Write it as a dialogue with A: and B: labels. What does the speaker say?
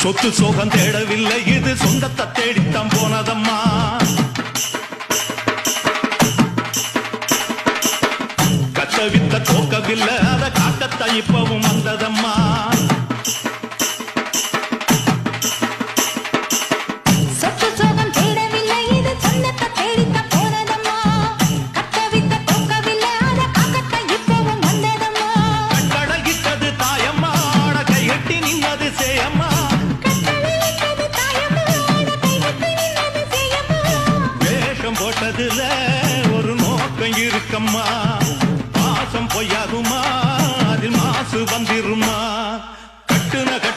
A: சொத்து சோகம் தேடவில்லை இது சொந்தத்தை தேடித்தான் போனதம்மா. கத்த வித்த கோக்கவில்லை அத காக்கத்தான் இப்பவும் வந்ததம்மா.
B: சொத்து
A: மனதுல ஒரு நோக்கம் இருக்கம்மா. பாசம் பொய்யாகுமா? அதில் மாசு வந்திருமா? கட்டுன கட்டுன